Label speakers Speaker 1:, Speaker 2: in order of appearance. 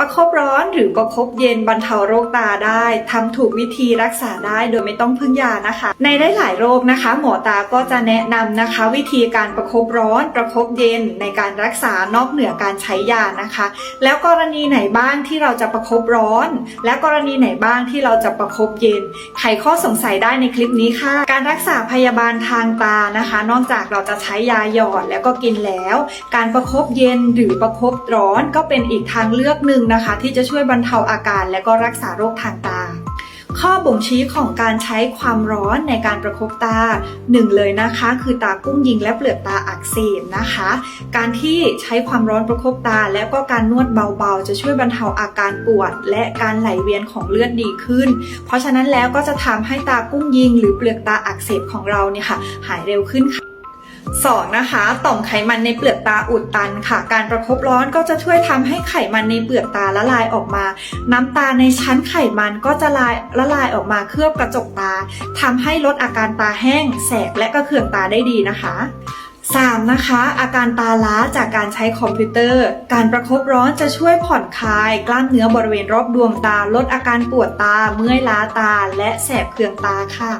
Speaker 1: ประคบร้อนหรือประคบเย็นบรรเทาโรคตาได้ทำถูกวิธีรักษาได้โดยไม่ต้องพึ่งยานะคะ ในหลายโรคนะคะ หมอตาก็จะแนะนำนะคะ วิธีการประคบร้อน ประคบเย็นในการรักษานอกเหนือการใช้ยานะคะ แล้วกรณีไหนบ้างที่เราจะประคบร้อน และกรณีไหนบ้างที่เราจะประคบเย็นไขข้อสงสัยได้ในคลิปนี้ค่ะ การรักษาพยาบาลทางตานะคะ นอกจากเราจะใช้ยาหยอดแล้วก็กินแล้ว การประคบเย็นหรือประคบร้อนก็เป็นอีกทางเลือกหนึ่งนะคะ ที่จะช่วยบรรเทาอาการและก็รักษาโรคทางตา ข้อบ่งชี้ของการใช้ความร้อนในการประคบตาหนึ่งเลยนะคะ คือตากุ้งยิงและเปลือกตาอักเสบนะคะ การที่ใช้ความร้อนประคบตา และก็การนวดเบาๆ จะช่วยบรรเทาอาการปวด และการไหลเวียนของเลือดดีขึ้น เพราะฉะนั้นแล้วก็จะทำให้ตากุ้งยิง หรือเปลือกตาอักเสบของเราเนี่ยค่ะหายเร็วขึ้นค่ะ สองนะคะต่อมไขมันในเปลือกตาอุดตันค่ะ การประคบร้อนก็จะช่วยทำให้ไขมันในเปลือกตาละลายออกมา น้ำตาในชั้นไขมันก็จะลายละลายออกมาเคลือบกระจกตาทำให้ลดอาการตาแห้ง แสบและก็เคืองตาได้ดีนะคะ 3. นะคะ อาการตาล้าจากการใช้คอมพิวเตอร์ การประคบร้อนจะช่วยผ่อนคลาย กล้ามเนื้อบริเวณรอบดวงตา ลดอาการปวดตา เมื่อยล้าตา และแสบเคืองตาค่ะ